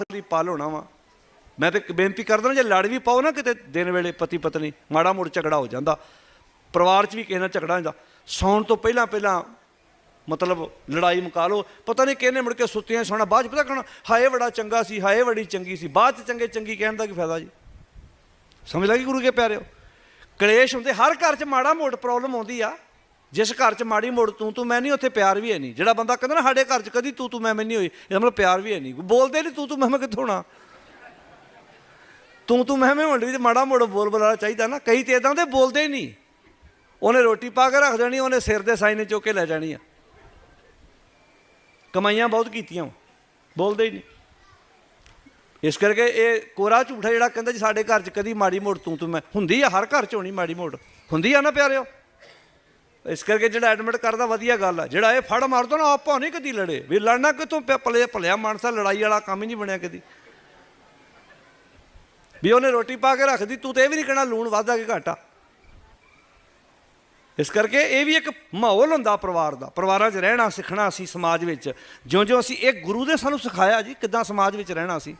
ਆਖਰੀ ਪਲ ਹੋਣਾ ਵਾ। ਮੈਂ ਤੇ ਬੇਨਤੀ ਕਰਦਾ ਜੇ ਲੜ ਵੀ ਪਾਓ ਨਾ ਕਿਤੇ ਦਿਨ ਵੇਲੇ ਪਤੀ ਪਤਨੀ ਮਾੜਾ ਮੋੜ ਝਗੜਾ ਹੋ ਜਾਂਦਾ। ਪਰਿਵਾਰ 'ਚ ਵੀ ਕਿਸੇ ਨਾਲ ਝਗੜਾ ਹੁੰਦਾ। ਸੌਣ ਤੋਂ ਪਹਿਲਾਂ ਪਹਿਲਾਂ ਮਤਲਬ ਲੜਾਈ ਮੁਕਾ ਲਓ। ਪਤਾ ਨਹੀਂ ਕਿਹਨੇ ਮੁੜ ਕੇ ਸੁੱਤੀਆਂ ਸੋਣਾ। ਬਾਅਦ 'ਚ ਪਤਾ ਕਹਣਾ ਹਾਏ ਬੜਾ ਚੰਗਾ ਸੀ, ਹਾਏ ਬੜੀ ਚੰਗੀ ਸੀ। ਬਾਅਦ 'ਚ ਚੰਗੇ ਚੰਗੀ ਕਹਿਣ ਦਾ ਕੀ ਫਾਇਦਾ ਜੀ? ਸਮਝ ਲੱਗੀ ਗੁਰੂ ਕੇ ਪਿਆਰਿਓ? ਕਲੇਸ਼ ਹੁੰਦੇ, ਹਰ ਘਰ 'ਚ ਮਾੜਾ ਮੋਟ ਪ੍ਰੋਬਲਮ ਆਉਂਦੀ ਆ। ਜਿਸ ਘਰ 'ਚ ਮਾੜੀ ਮੋੜ ਤੂੰ ਤੂੰ ਮੈਂ ਨਹੀਂ, ਉੱਥੇ ਪਿਆਰ ਵੀ ਹੈ ਨਹੀਂ। ਜਿਹੜਾ ਬੰਦਾ ਕਹਿੰਦਾ ਨਾ, ਸਾਡੇ ਘਰ 'ਚ ਕਦੀ ਤੂੰ ਤੂੰ ਮੈਂ ਮੈਂ ਨਹੀਂ ਹੋਈ, ਇਹਦਾ ਮਤਲਬ ਪਿਆਰ ਵੀ ਹੈ ਨਹੀਂ। ਬੋਲਦੇ ਨਹੀਂ ਤੂੰ ਤੂੰ ਮੈਂ ਮੈਂ ਕਿੱਥੋਂ ਹੋਣਾ? ਤੂੰ ਤੂੰ ਮੈਂ ਮੈਂ ਹੁੰਦੀ ਤੇ ਮਾੜਾ ਮੋੜ ਬੋਲ ਬੁਲਾਣਾ ਚਾਹੀਦਾ ਨਾ। ਕਈ ਤੇ ਇਦਾਂ ਦੇ ਬੋਲਦੇ ਹੀ ਨਹੀਂ ਉਹਨੇ ਰੋਟੀ ਪਾ ਕੇ ਰੱਖ ਦੇਣੀ, ਉਹਨੇ ਸਿਰ ਦੇ ਸਾਈਨੇ ਚੁੱਕ ਕੇ ਲੈ ਜਾਣੀ ਆ। ਕਮਾਈਆਂ ਬਹੁਤ ਕੀਤੀਆਂ ਬੋਲਦੇ ਹੀ ਨਹੀਂ ਇਸ ਕਰਕੇ ਇਹ ਕੋਰਾ ਝੂਠਾ ਜਿਹੜਾ ਕਹਿੰਦਾ ਜੀ, ਸਾਡੇ ਘਰ 'ਚ ਕਦੀ ਮਾੜੀ ਮੋੜ ਤੂੰ ਤੂੰ ਮੈਂ। ਹੁੰਦੀ ਆ, ਹਰ ਘਰ 'ਚ ਹੋਣੀ ਮਾੜੀ ਮੋੜ। ਹੁੰਦੀ ਆ ਨਾ ਪਿਆਰਿਓ? ਇਸ ਕਰਕੇ ਜਿਹੜਾ ਐਡਮਿਟ ਕਰਦਾ, ਵਧੀਆ ਗੱਲ ਆ। ਜਿਹੜਾ ਇਹ ਫੜ ਮਾਰਦਾ ਨਾ, ਆਪਾਂ ਨਹੀਂ ਕਦੀ ਲੜੇ। ਵੀ ਲੜਨਾ ਕਿਤੋਂ ਪਲੇ ਭਲਿਆ ਮਾਨਸਾ ਲੜਾਈ ਵਾਲਾ ਕੰਮ ਹੀ ਨਹੀਂ ਬਣਿਆ ਕਦੀ। ਵੀ ਉਹਨੇ ਰੋਟੀ ਪਾ ਕੇ ਰੱਖਦੀ ਤੂੰ ਤੇ ਇਹ ਵੀ ਨਹੀਂ ਕਹਿਣਾ ਲੂਣ ਵਾਧਾ ਕਿ ਘਾਟਾ। ਇਸ ਕਰਕੇ ਇਹ ਵੀ ਇੱਕ ਮਾਹੌਲ ਹੁੰਦਾ ਪਰਿਵਾਰ ਦਾ। ਪਰਿਵਾਰਾਂ 'ਚ ਰਹਿਣਾ, ਸਿੱਖਣਾ ਅਸੀਂ ਸਮਾਜ ਵਿੱਚ। ਜਿਉਂ-ਜਿਉਂ ਅਸੀਂ ਇਹ ਗੁਰੂ ਦੇ ਸਾਨੂੰ ਸਿਖਾਇਆ ਜੀ, ਕਿੱਦਾਂ ਸਮਾਜ ਵਿੱਚ ਰਹਿਣਾ ਸੀ